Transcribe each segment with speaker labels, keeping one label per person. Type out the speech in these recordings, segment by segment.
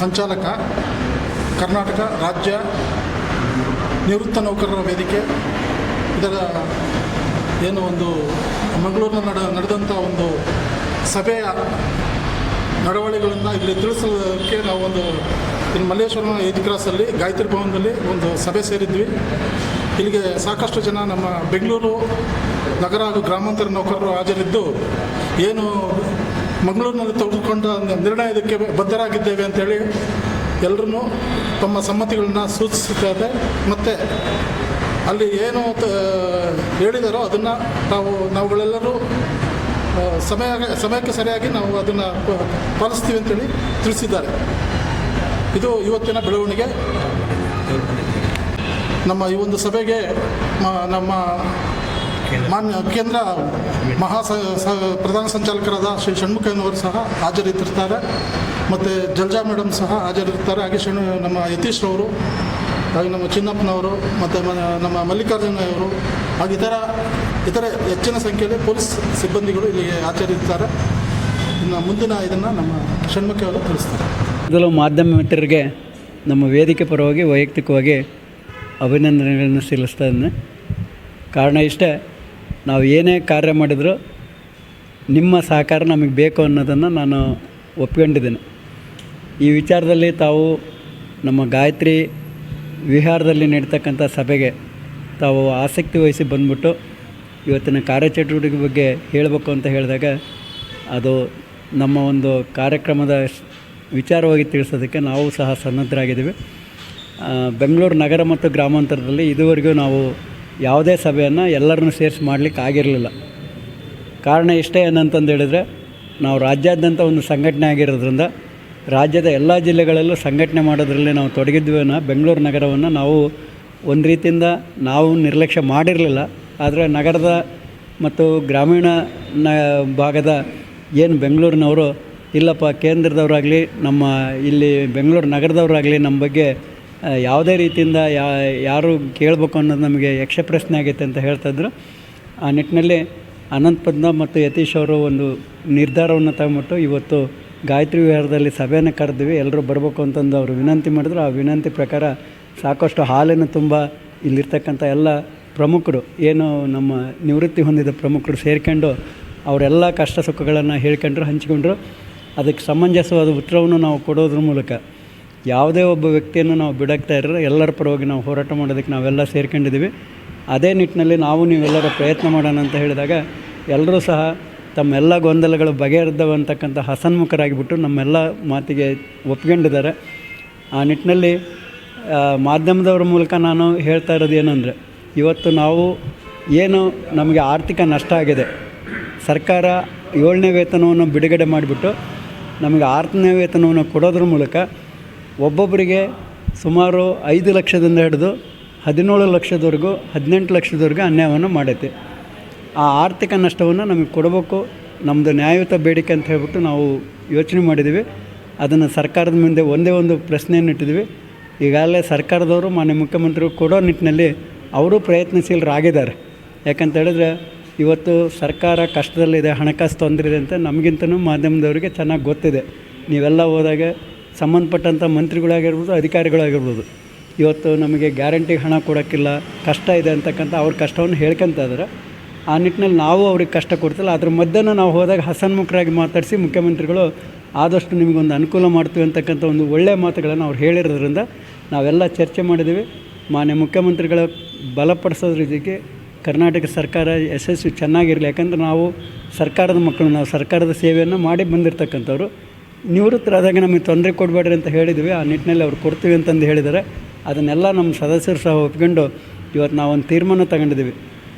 Speaker 1: ಸಂಚಾಲಕ, ಕರ್ನಾಟಕ ರಾಜ್ಯ ನಿವೃತ್ತ ನೌಕರರ ವೇದಿಕೆ. ಇದರ ಏನು ಒಂದು ಮಂಗಳೂರಿನ ನಡ ನಡೆದಂಥ ಒಂದು ಸಭೆಯ ನಡವಳಿಗಳನ್ನು ಇಲ್ಲಿ ತಿಳಿಸೋದಕ್ಕೆ ನಾವು ಒಂದು ಇಲ್ಲಿ ಮಲ್ಲೇಶ್ವರನ ಏಜ್ ಕ್ರಾಸಲ್ಲಿ, ಗಾಯತ್ರಿ ಭವನದಲ್ಲಿ ಒಂದು ಸಭೆ ಸೇರಿದ್ವಿ. ಇಲ್ಲಿಗೆ ಸಾಕಷ್ಟು ಜನ ನಮ್ಮ ಬೆಂಗಳೂರು ನಗರ ಹಾಗೂ ಗ್ರಾಮಾಂತರ ನೌಕರರು ಹಾಜರಿದ್ದು, ಏನು ಮಂಗಳೂರಿನಲ್ಲಿ ತೆಗೆದುಕೊಂಡ ನಿರ್ಣಯದಕ್ಕೆ ಬದ್ಧರಾಗಿದ್ದೇವೆ ಅಂತೇಳಿ ಎಲ್ಲರೂ ತಮ್ಮ ಸಮ್ಮತಿಗಳನ್ನ ಸೂಚಿಸುತ್ತೇವೆ ಮತ್ತು ಅಲ್ಲಿ ಏನು ಹೇಳಿದಾರೋ ಅದನ್ನು ನಾವು, ನಾವುಗಳೆಲ್ಲರೂ ಸಮಯ, ಸಮಯಕ್ಕೆ ಸರಿಯಾಗಿ ನಾವು ಅದನ್ನು ಪಾಲಿಸ್ತೀವಿ ಅಂತೇಳಿ ತಿಳಿಸಿದ್ದಾರೆ. ಇದು ಇವತ್ತಿನ ಬೆಳವಣಿಗೆ. ನಮ್ಮ ಈ ಒಂದು ಸಭೆಗೆ ನಮ್ಮ ಮಾನ್ಯ ಕೇಂದ್ರ ಮಹಾ ಪ್ರಧಾನ ಸಂಚಾಲಕರಾದ ಶ್ರೀ ಷಣ್ಮುಖಯ್ಯನವರು ಸಹ ಹಾಜರಿರ್ತಾರೆ ಮತ್ತು ಜಲ್ಜಾ ಮೇಡಮ್ ಸಹ ಹಾಜರಿರ್ತಾರೆ. ಹಾಗೆ ಶಣ್ ನಮ್ಮ ಯತೀಶ್ರವರು ಹಾಗೆ ನಮ್ಮ ಚಿನ್ನಪ್ಪನವರು ಮತ್ತು ಮ- ನಮ್ಮ ಮಲ್ಲಿಕಾರ್ಜುನ ಅವರು ಹಾಗೆ ಇತರ ಇತರೆ ಹೆಚ್ಚಿನ ಸಂಖ್ಯೆಯಲ್ಲಿ ಪೊಲೀಸ್ ಸಿಬ್ಬಂದಿಗಳು ಇಲ್ಲಿ ಹಾಜರಿರ್ತಾರೆ. ಇನ್ನು ಮುಂದಿನ ಇದನ್ನು ನಮ್ಮ ಷಣ್ಮುಖಿ ಅವರು ತಿಳಿಸ್ತಾರೆ.
Speaker 2: ಮೊದಲು ಮಾಧ್ಯಮ ಮಿತ್ರರಿಗೆ ನಮ್ಮ ವೇದಿಕೆ ಪರವಾಗಿ ವೈಯಕ್ತಿಕವಾಗಿ ಅಭಿನಂದನೆಗಳನ್ನು ಸಲ್ಲಿಸ್ತಾ ಇದ್ದೇನೆ. ಕಾರಣ ಇಷ್ಟೇ ನಾವು ಏನೇ ಕಾರ್ಯ ಮಾಡಿದರೂ ನಿಮ್ಮ ಸಹಕಾರ ನಮಗೆ ಬೇಕು ಅನ್ನೋದನ್ನು ನಾನು ಒಪ್ಕೊಂಡಿದ್ದೇನೆ. ಈ ವಿಚಾರದಲ್ಲಿ ತಾವು ನಮ್ಮ ಗಾಯತ್ರಿ ವಿಹಾರದಲ್ಲಿ ನಡೀತಕ್ಕಂಥ ಸಭೆಗೆ ತಾವು ಆಸಕ್ತಿ ವಹಿಸಿ ಬಂದ್ಬಿಟ್ಟು ಇವತ್ತಿನ ಕಾರ್ಯಚಟುವಟಿಕೆ ಬಗ್ಗೆ ಹೇಳಬೇಕು ಅಂತ ಹೇಳಿದಾಗ ಅದು ನಮ್ಮ ಒಂದು ಕಾರ್ಯಕ್ರಮದ ವಿಚಾರವಾಗಿ ತಿಳಿಸೋದಕ್ಕೆ ನಾವು ಸಹ ಸನ್ನದ್ಧರಾಗಿದ್ದೀವಿ. ಬೆಂಗಳೂರು ನಗರ ಮತ್ತು ಗ್ರಾಮಾಂತರದಲ್ಲಿ ಇದುವರೆಗೂ ನಾವು ಯಾವುದೇ ಸಭೆಯನ್ನು ಎಲ್ಲರನ್ನೂ ಸೇರಿಸಿ ಮಾಡಲಿಕ್ಕೆ ಆಗಿರಲಿಲ್ಲ. ಕಾರಣ ಇಷ್ಟೇ ಏನಂತಂದು ಹೇಳಿದರೆ, ನಾವು ರಾಜ್ಯಾದ್ಯಂತ ಒಂದು ಸಂಘಟನೆ ಆಗಿರೋದ್ರಿಂದ, ರಾಜ್ಯದ ಎಲ್ಲ ಜಿಲ್ಲೆಗಳಲ್ಲೂ ಸಂಘಟನೆ ಮಾಡೋದ್ರಲ್ಲಿ ನಾವು ತೊಡಗಿದ್ವಿನ ಬೆಂಗಳೂರು ನಗರವನ್ನು ನಾವು ಒಂದು ರೀತಿಯಿಂದ ನಾವು ನಿರ್ಲಕ್ಷ್ಯ ಮಾಡಿರಲಿಲ್ಲ. ಆದರೆ ನಗರದ ಮತ್ತು ಗ್ರಾಮೀಣ ನ ಭಾಗದ ಏನು ಬೆಂಗಳೂರಿನವರು, ಇಲ್ಲಪ್ಪ ಕೇಂದ್ರದವರಾಗಲಿ, ನಮ್ಮ ಇಲ್ಲಿ ಬೆಂಗಳೂರು ನಗರದವರಾಗಲಿ, ನಮ್ಮ ಬಗ್ಗೆ ಯಾವುದೇ ರೀತಿಯಿಂದ ಯಾರು ಕೇಳಬೇಕು ಅನ್ನೋದು ನಮಗೆ ಯಕ್ಷ ಪ್ರಶ್ನೆ ಆಗೈತೆ ಅಂತ ಹೇಳ್ತಾಯಿದ್ರು ಆ ನಿಟ್ಟಿನಲ್ಲಿ ಅನಂತ್ ಪದ್ಮ ಮತ್ತು ಯತೀಶ್ ಅವರು ಒಂದು ನಿರ್ಧಾರವನ್ನು ತಗೊಂಬಿಟ್ಟು ಇವತ್ತು ಗಾಯತ್ರಿ ವಿಹಾರದಲ್ಲಿ ಸಭೆಯನ್ನು ಕರೆದ್ವಿ. ಎಲ್ಲರೂ ಬರಬೇಕು ಅಂತಂದು ಅವರು ವಿನಂತಿ ಮಾಡಿದ್ರು. ಆ ವಿನಂತಿ ಪ್ರಕಾರ ಸಾಕಷ್ಟು ಹಾಲನ್ನು ತುಂಬ ಇಲ್ಲಿರ್ತಕ್ಕಂಥ ಎಲ್ಲ ಪ್ರಮುಖರು, ಏನು ನಮ್ಮ ನಿವೃತ್ತಿ ಹೊಂದಿದ ಪ್ರಮುಖರು ಸೇರ್ಕೊಂಡು ಅವರೆಲ್ಲ ಕಷ್ಟ ಸುಖಗಳನ್ನು ಹೇಳ್ಕೊಂಡ್ರು, ಹಂಚಿಕೊಂಡ್ರು. ಅದಕ್ಕೆ ಸಮಂಜಸವಾದ ಉತ್ತರವನ್ನು ನಾವು ಕೊಡೋದ್ರ ಮೂಲಕ ಯಾವುದೇ ಒಬ್ಬ ವ್ಯಕ್ತಿಯನ್ನು ನಾವು ಬಿಡಕ್ತಾ ಇರೋ ಎಲ್ಲರ ಪರವಾಗಿ ನಾವು ಹೋರಾಟ ಮಾಡೋದಕ್ಕೆ ನಾವೆಲ್ಲ ಸೇರ್ಕೊಂಡಿದ್ದೀವಿ. ಅದೇ ನಿಟ್ಟಿನಲ್ಲಿ ನಾವು ನೀವೆಲ್ಲರ ಪ್ರಯತ್ನ ಮಾಡೋಣ ಅಂತ ಹೇಳಿದಾಗ ಎಲ್ಲರೂ ಸಹ ತಮ್ಮೆಲ್ಲ ಗೊಂದಲಗಳು ಬಗೆಹರಿದವು ಅಂತಕ್ಕಂಥ ಹಸನ್ಮುಖರಾಗಿಬಿಟ್ಟು ನಮ್ಮೆಲ್ಲ ಮಾತಿಗೆ ಒಪ್ಕೊಂಡಿದ್ದಾರೆ. ಆ ನಿಟ್ಟಿನಲ್ಲಿ ಮಾಧ್ಯಮದವ್ರ ಮೂಲಕ ನಾನು ಹೇಳ್ತಾ ಇರೋದು ಏನಂದರೆ, ಇವತ್ತು ನಾವು ಏನು ನಮಗೆ ಆರ್ಥಿಕ ನಷ್ಟ ಆಗಿದೆ, ಸರ್ಕಾರ ಏಳನೇ ವೇತನವನ್ನು ಬಿಡುಗಡೆ ಮಾಡಿಬಿಟ್ಟು ನಮಗೆ ಆರನೇ ವೇತನವನ್ನು ಕೊಡೋದ್ರ ಮೂಲಕ ಒಬ್ಬೊಬ್ಬರಿಗೆ ಸುಮಾರು ಐದು ಲಕ್ಷದಿಂದ ಹಿಡಿದು ಹದಿನೇಳು ಲಕ್ಷದವರೆಗೂ, ಹದಿನೆಂಟು ಲಕ್ಷದವರೆಗೂ ಅನ್ಯಾಯವನ್ನು ಮಾಡೈತೆ ಆ ಆರ್ಥಿಕ ನಷ್ಟವನ್ನು ನಮಗೆ ಕೊಡಬೇಕು. ನಮ್ಮದು ನ್ಯಾಯಯುತ ಬೇಡಿಕೆ ಅಂತ ಹೇಳ್ಬಿಟ್ಟು ನಾವು ಯೋಚನೆ ಮಾಡಿದ್ದೀವಿ. ಅದನ್ನು ಸರ್ಕಾರದ ಮುಂದೆ ಒಂದೇ ಒಂದು ಪ್ರಶ್ನೆಯನ್ನು ಇಟ್ಟಿದ್ದೀವಿ. ಈಗಾಗಲೇ ಸರ್ಕಾರದವರು, ಮಾನ್ಯ ಮುಖ್ಯಮಂತ್ರಿಗಳು ಕೊಡೋ ನಿಟ್ಟಿನಲ್ಲಿ ಅವರು ಪ್ರಯತ್ನಶೀಲರಾಗಿದ್ದಾರೆ. ಯಾಕಂತ ಹೇಳಿದ್ರೆ, ಇವತ್ತು ಸರ್ಕಾರ ಕಷ್ಟದಲ್ಲಿದೆ, ಹಣಕಾಸು ತೊಂದರೆ ಇದೆ ಅಂತ ನಮಗಿಂತನೂ ಮಾಧ್ಯಮದವರಿಗೆ ಚೆನ್ನಾಗಿ ಗೊತ್ತಿದೆ. ನೀವೆಲ್ಲ ಹೋದಾಗ ಸಂಬಂಧಪಟ್ಟಂಥ ಮಂತ್ರಿಗಳಾಗಿರ್ಬೋದು, ಅಧಿಕಾರಿಗಳಾಗಿರ್ಬೋದು. ಇವತ್ತು ನಮಗೆ ಗ್ಯಾರಂಟಿ ಹಣ ಕೊಡೋಕ್ಕಿಲ್ಲ, ಕಷ್ಟ ಇದೆ ಅಂತಕ್ಕಂಥ ಅವ್ರ ಕಷ್ಟವನ್ನು ಹೇಳ್ಕೊಂತ ಇದ್ದಾರೆ. ಆ ನಿಟ್ಟಿನಲ್ಲಿ ನಾವು ಅವ್ರಿಗೆ ಕಷ್ಟ ಕೊಡ್ತಿಲ್ಲ. ಅದ್ರ ಮಧ್ಯಾಹ್ನ ನಾವು ಹೋದಾಗ ಹಸನ್ಮುಖರಾಗಿ ಮಾತಾಡಿಸಿ ಮುಖ್ಯಮಂತ್ರಿಗಳು ಆದಷ್ಟು ನಿಮಗೊಂದು ಅನುಕೂಲ ಮಾಡ್ತೀವಿ ಅಂತಕ್ಕಂಥ ಒಂದು ಒಳ್ಳೆಯ ಮಾತುಗಳನ್ನು ಅವ್ರು ಹೇಳಿರೋದ್ರಿಂದ ನಾವೆಲ್ಲ ಚರ್ಚೆ ಮಾಡಿದ್ದೀವಿ. ಮಾನ್ಯ ಮುಖ್ಯಮಂತ್ರಿಗಳ ಬಲಪಡಿಸೋದ್ರ ಜೊತೆಗೆ ಕರ್ನಾಟಕ ಸರ್ಕಾರ ಯಶಸ್ವಿ ಚೆನ್ನಾಗಿರಲಿ ಯಾಕಂದ್ರೆ ನಾವು ಸರ್ಕಾರದ ಮಕ್ಕಳು, ನಾವು ಸರ್ಕಾರದ ಸೇವೆಯನ್ನು ಮಾಡಿ ಬಂದಿರತಕ್ಕಂಥವ್ರು. ನಿವೃತ್ತರಾದಾಗ ನಮಗೆ ತೊಂದರೆ ಕೊಡಬೇಡ್ರಿ ಅಂತ ಹೇಳಿದ್ವಿ. ಆ ನಿಟ್ಟಿನಲ್ಲಿ ಅವ್ರು ಕೊಡ್ತೀವಿ ಅಂತಂದು ಹೇಳಿದ್ದಾರೆ. ಅದನ್ನೆಲ್ಲ ನಮ್ಮ ಸದಸ್ಯರು ಸಹ ಒಪ್ಕೊಂಡು ಇವತ್ತು ನಾವೊಂದು ತೀರ್ಮಾನ ತಗೊಂಡಿದ್ದೀವಿ.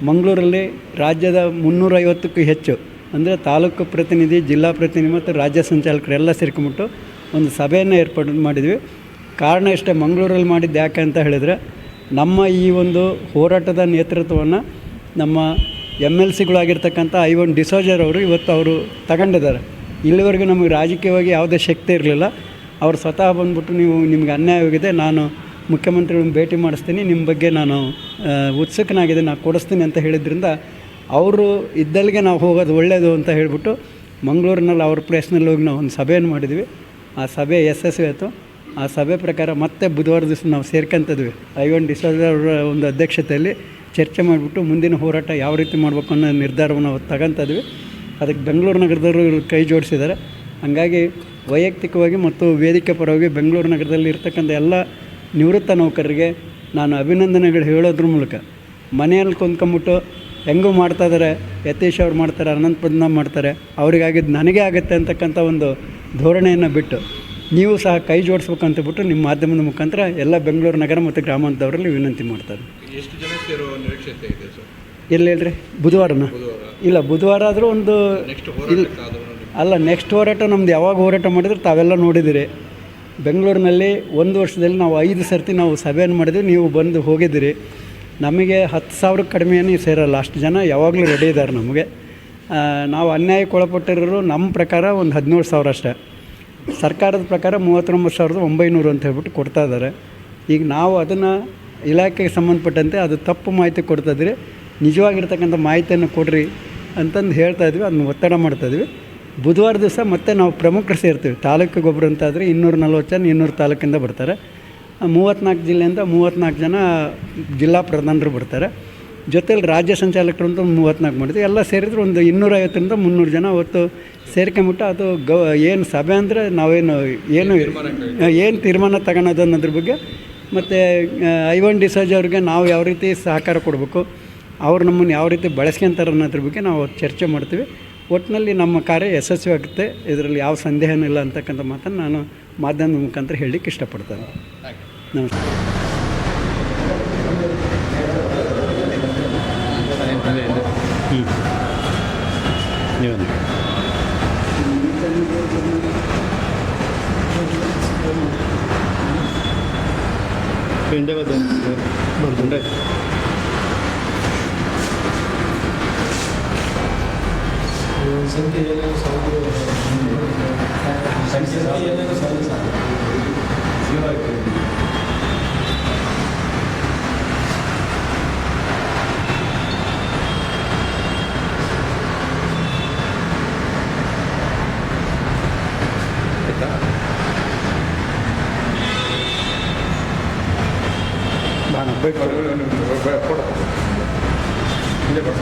Speaker 2: ಮಂಗಳೂರಲ್ಲಿ ರಾಜ್ಯದ ಮುನ್ನೂರೈವತ್ತಕ್ಕೂ ಹೆಚ್ಚು ಅಂದರೆ ತಾಲೂಕು ಪ್ರತಿನಿಧಿ, ಜಿಲ್ಲಾ ಪ್ರತಿನಿಧಿ ಮತ್ತು ರಾಜ್ಯ ಸಂಚಾಲಕರೆಲ್ಲ ಸೇರ್ಕೊಂಬಿಟ್ಟು ಒಂದು ಸಭೆಯನ್ನು ಏರ್ಪಾಡು ಮಾಡಿದ್ವಿ. ಕಾರಣ ಇಷ್ಟೇ, ಮಂಗಳೂರಲ್ಲಿ ಮಾಡಿದ್ದು ಯಾಕೆ ಅಂತ ಹೇಳಿದರೆ ನಮ್ಮ ಈ ಒಂದು ಹೋರಾಟದ ನೇತೃತ್ವವನ್ನು ನಮ್ಮ ಎಂ ಎಲ್ ಸಿಗಳಾಗಿರ್ತಕ್ಕಂಥ ಐವನ್ ಡಿಸೋಜರ್ ಅವರು ಇವತ್ತು ಅವರು ತಗೊಂಡಿದ್ದಾರೆ. ಇಲ್ಲಿವರೆಗೂ ನಮಗೆ ರಾಜಕೀಯವಾಗಿ ಯಾವುದೇ ಶಕ್ತಿ ಇರಲಿಲ್ಲ. ಅವ್ರು ಸ್ವತಃ ಬಂದ್ಬಿಟ್ಟು ನೀವು ನಿಮಗೆ ಅನ್ಯಾಯವಾಗಿದೆ ನಾನು ಮುಖ್ಯಮಂತ್ರಿಗಳನ್ನ ಭೇಟಿ ಮಾಡಿಸ್ತೀನಿ, ನಿಮ್ಮ ಬಗ್ಗೆ ನಾನು ಉತ್ಸುಕನಾಗಿದೆ ನಾನು ಕೊಡಿಸ್ತೀನಿ ಅಂತ ಹೇಳಿದ್ರಿಂದ ಅವರು ಇದ್ದಲ್ಲಿಗೆ ನಾವು ಹೋಗೋದು ಒಳ್ಳೆಯದು ಅಂತ ಹೇಳಿಬಿಟ್ಟು ಮಂಗಳೂರಿನಲ್ಲಿ ಅವ್ರ ಪ್ಲೇಸ್ನಲ್ಲಿ ಹೋಗಿ ನಾವು ಒಂದು ಸಭೆಯನ್ನು ಮಾಡಿದ್ವಿ. ಆ ಸಭೆ ಯಶಸ್ವಿ ಆಯಿತು. ಆ ಸಭೆ ಪ್ರಕಾರ ಮತ್ತೆ ಬುಧವಾರ ದಿವಸ ನಾವು ಸೇರ್ಕೊಂತದ್ವಿ. ಐವನ್ ಡಿಸೋಜ ಅವರ ಒಂದು ಅಧ್ಯಕ್ಷತೆಯಲ್ಲಿ ಚರ್ಚೆ ಮಾಡಿಬಿಟ್ಟು ಮುಂದಿನ ಹೋರಾಟ ಯಾವ ರೀತಿ ಮಾಡಬೇಕು ಅನ್ನೋ ನಿರ್ಧಾರವನ್ನು ನಾವು ತಗೊಂತದ್ವಿ. ಅದಕ್ಕೆ ಬೆಂಗಳೂರು ನಗರದವರು ಇವ್ರು ಕೈ ಜೋಡಿಸಿದ್ದಾರೆ. ಹಾಗಾಗಿ ವೈಯಕ್ತಿಕವಾಗಿ ಮತ್ತು ವೇದಿಕೆ ಪರವಾಗಿ ಬೆಂಗಳೂರು ನಗರದಲ್ಲಿ ಇರ್ತಕ್ಕಂಥ ಎಲ್ಲ ನಿವೃತ್ತ ನೌಕರರಿಗೆ ನಾನು ಅಭಿನಂದನೆಗಳು ಹೇಳೋದ್ರ ಮೂಲಕ. ಮನೆಯಲ್ಲಿ ಕುಂತ್ಕೊಂಬಿಟ್ಟು ಹೆಂಗೂ ಮಾಡ್ತಾಯಿದ್ದಾರೆ ಯತೀಶ್ ಅವ್ರು ಮಾಡ್ತಾರೆ ಅನಂತ ಪದ್ಮನಾಭ್ ಮಾಡ್ತಾರೆ ಅವ್ರಿಗಾಗಿದ್ದು ನನಗೆ ಆಗುತ್ತೆ ಅಂತಕ್ಕಂಥ ಒಂದು ಧೋರಣೆಯನ್ನು ಬಿಟ್ಟು ನೀವು ಸಹ ಕೈ ಜೋಡಿಸ್ಬೇಕು ಅಂತ ಬಿಟ್ಟು ನಿಮ್ಮ ಮಾಧ್ಯಮದ ಮುಖಾಂತರ ಎಲ್ಲ ಬೆಂಗಳೂರು ನಗರ ಮತ್ತು ಗ್ರಾಮಾಂತರದಲ್ಲಿ ವಿನಂತಿ ಮಾಡ್ತಾರೆ
Speaker 3: ಎಷ್ಟು ಜನ ಸೇರೋ ನಿರೀಕ್ಷೆ ಇದೆ ಸರ್?
Speaker 2: ಎಲ್ಲಿ ಹೇಳ್ರಿ? ಬುಧವಾರನ?
Speaker 3: ಬುಧವಾರ.
Speaker 2: ಇಲ್ಲ ಬುಧವಾರ ಆದರೂ ಒಂದು ಅಲ್ಲ ನೆಕ್ಸ್ಟ್ ಹೋರಾಟ ನಮ್ದು ಯಾವಾಗ ಹೋರಾಟ ಮಾಡಿದ್ರೆ ತಾವೆಲ್ಲ ನೋಡಿದಿರಿ. ಬೆಂಗಳೂರಿನಲ್ಲಿ ಒಂದು ವರ್ಷದಲ್ಲಿ ನಾವು ಐದು ಸರ್ತಿ ನಾವು ಸಭೆಯನ್ನು ಮಾಡಿದ್ವಿ ನೀವು ಬಂದು ಹೋಗಿದ್ದೀರಿ. ನಮಗೆ ಹತ್ತು ಸಾವಿರಕ್ಕೆ ಕಡಿಮೆ ಏನು ಸೇರಲ್ಲ ಅಷ್ಟು ಜನ ಯಾವಾಗಲೂ ರೆಡಿ ಇದ್ದಾರೆ ನಮಗೆ. ನಾವು ಅನ್ಯಾಯಕ್ಕೆ ಒಳಪಟ್ಟಿರೋರು ನಮ್ಮ ಪ್ರಕಾರ ಒಂದು ಹದಿನೇಳು ಸಾವಿರ ಅಷ್ಟೇ. ಸರ್ಕಾರದ ಪ್ರಕಾರ ಮೂವತ್ತೊಂಬತ್ತು ಸಾವಿರದ ಒಂಬೈನೂರು ಅಂತ ಹೇಳ್ಬಿಟ್ಟು ಕೊಡ್ತಾ ಇದ್ದಾರೆ. ಈಗ ನಾವು ಅದನ್ನು ಇಲಾಖೆಗೆ ಸಂಬಂಧಪಟ್ಟಂತೆ ಅದು ತಪ್ಪು ಮಾಹಿತಿ ಕೊಡ್ತಾಯಿದ್ರಿ ನಿಜವಾಗಿರ್ತಕ್ಕಂಥ ಮಾಹಿತಿಯನ್ನು ಕೊಡ್ರಿ. ಅಂತಂದು ಹೇಳ್ತಾ ಇದ್ವಿ, ಅದನ್ನ ಒತ್ತಡ ಮಾಡ್ತಾ ಇದ್ವಿ. ಬುಧವಾರ ದಿವಸ ಮತ್ತೆ ನಾವು ಪ್ರಮುಖರು ಸೇರ್ತೀವಿ. ತಾಲೂಕು ಗೊಬ್ಬರ ಅಂತಾದರೆ ಇನ್ನೂರ ನಲ್ವತ್ತು ಜನ, ಇನ್ನೂರು ತಾಲೂಕಿಂದ ಬರ್ತಾರೆ. ಮೂವತ್ತ್ನಾಲ್ಕು ಜಿಲ್ಲೆಯಿಂದ ಮೂವತ್ತ್ನಾಲ್ಕು ಜನ ಜಿಲ್ಲಾ ಪ್ರಧಾನರು ಬರ್ತಾರೆ. ಜೊತೆಲಿ ರಾಜ್ಯ ಸಂಚಾಲಕರು ಅಂತ ಮೂವತ್ತ್ನಾಲ್ಕು ಮಾಡಿದ್ವಿ ಎಲ್ಲ ಸೇರಿದ್ರೆ ಒಂದು ಇನ್ನೂರೈವತ್ತರಿಂದ ಮುನ್ನೂರು ಜನ ಅವತ್ತು ಸೇರ್ಕೊಂಬಿಟ್ಟು ಅದು ಗೌ, ಏನು ಸಭೆ ಅಂದರೆ ನಾವೇನು ಏನು ಏನು ತೀರ್ಮಾನ ತಗೊಳೋದು ಅನ್ನೋದ್ರ ಬಗ್ಗೆ ಮತ್ತು ಐವನ್ ಡಿಸೋಜ್ ಅವ್ರಿಗೆ ನಾವು ಯಾವ ರೀತಿ ಸಹಕಾರ ಕೊಡಬೇಕು. ಅವ್ರು ನಮ್ಮನ್ನು ಯಾವ ರೀತಿ ಬಳಸ್ಕೊಂತಾರೆ ಅನ್ನೋದ್ರ ಬಗ್ಗೆ ನಾವು ಚರ್ಚೆ ಮಾಡ್ತೀವಿ. ಒಟ್ಟಿನಲ್ಲಿ ನಮ್ಮ ಕಾರ್ಯ ಯಶಸ್ವಿ ಆಗುತ್ತೆ ಇದರಲ್ಲಿ ಯಾವ ಸಂದೇಹನೂ ಇಲ್ಲ ಅಂತಕ್ಕಂಥ ಮಾತನ್ನು ನಾನು ಮಾಧ್ಯಮದ ಮುಖಾಂತರ ಹೇಳಲಿಕ್ಕೆ ಇಷ್ಟಪಡ್ತೇನೆ. Vicente
Speaker 3: Elena Osorio. Vicente Elena Osorio. போய் போய் போட இல்லை போட